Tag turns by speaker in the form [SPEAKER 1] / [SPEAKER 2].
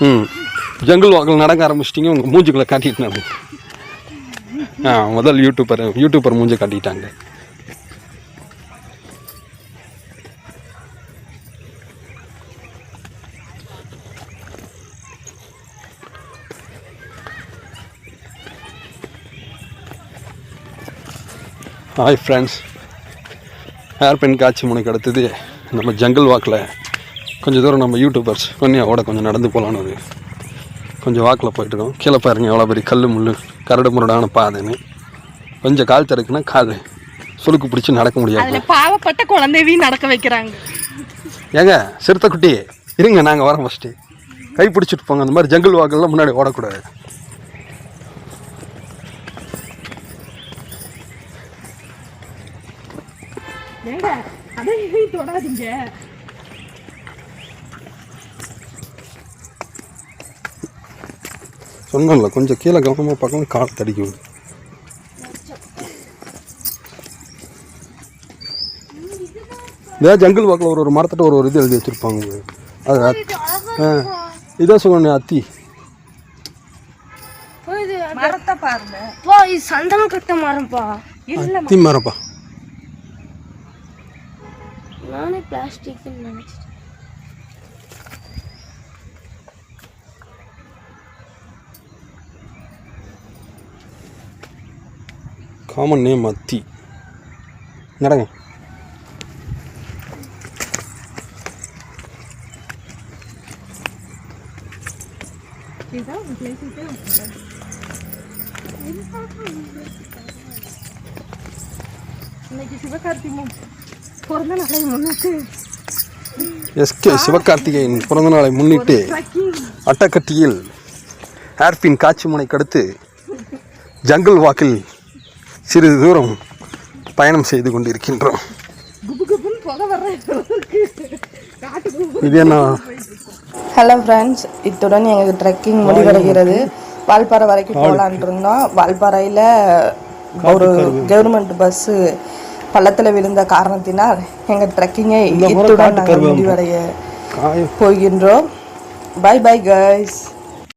[SPEAKER 1] ம். ஜங்கிள் வாக்கில் நடக்க ஆரம்பிச்சிட்டிங்க உங்கள் மூஞ்சுக்குள்ளே காட்டிட்டு நான் ஆ முதல் யூடியூப்பர் யூடியூப்பர் மூஞ்சை காட்டிட்டாங்க. ஹாய் ஃப்ரெண்ட்ஸ் ஹேர் பென் காட்சி முனைக்கு அடுத்தது நம்ம ஜங்கிள் வாக்கில் கொஞ்சம் தூரம் நம்ம யூடியூபர்ஸ் ஓட கொஞ்சம் நடந்து போகலான்னு ஒரு கொஞ்சம் வாக்கில் போயிட்டுருக்கோம். கீழே பாருங்க எவ்வளோ பெரிய கல் முள் கரடு முரடான பாதைன்னு. கொஞ்சம் கால் திறக்குன்னா கால் சுளுக்கு பிடிச்சி நடக்க முடியாது.
[SPEAKER 2] பாவப்பட்ட குழந்தைவையும் நடக்க வைக்கிறாங்க.
[SPEAKER 1] ஏங்க சிறுத்தை குட்டி இருங்க நாங்கள் வரோம் ஃபஸ்ட்டு கை பிடிச்சிட்டு போங்க. அந்த மாதிரி ஜங்கிள் வாக்கெல்லாம் முன்னாடி ஓடக்கூடாது.
[SPEAKER 2] தொடாதீங்க.
[SPEAKER 1] சொன்னேன்ல கொஞ்சம் கீழே கவனமாக பார்க்கணும் கால் தடிக்கும் இந்த ஜங்கிள் வாக்கில் ஒரு ஒரு மரத்திட்ட ஒரு ஒரு இது எழுதி வச்சுருப்பாங்க. அது இதான் சொன்னேன் அத்தி.
[SPEAKER 2] மரத்தை பாருங்க.
[SPEAKER 3] பா இது சந்தனம் கட்ட மரம்ப்பா
[SPEAKER 1] அத்தி மரப்பா
[SPEAKER 3] நானே பிளாஸ்டிக் நினைச்சிட்டேன்.
[SPEAKER 1] காமன் நேம் அத்தி நடங்க எஸ்கே சிவகார்த்திகேயன் பிறந்த நாளை முன்னிட்டு அட்டக்கட்டியில் ஹேர்பின் காட்சி முனைக்கு அடுத்து ஜங்கிள் வாக்கில் சிறிது தூரம் பயணம் செய்து கொண்டிருக்கின்றோம். இது என்ன?
[SPEAKER 4] ஹலோ ஃப்ரெண்ட்ஸ் இத்துடன் எங்களுக்கு ட்ரெக்கிங் முடிவடைகிறது. வால்பாறை வரைக்கும் போகலான் இருந்தோம். வால்பாறையில் ஒரு கவர்மெண்ட் பஸ்ஸு பள்ளத்தில் விழுந்த காரணத்தினால் எங்கள் ட்ரெக்கிங்கை இத்துடன் நாங்கள் முடிவடைய போகின்றோம். By bye guys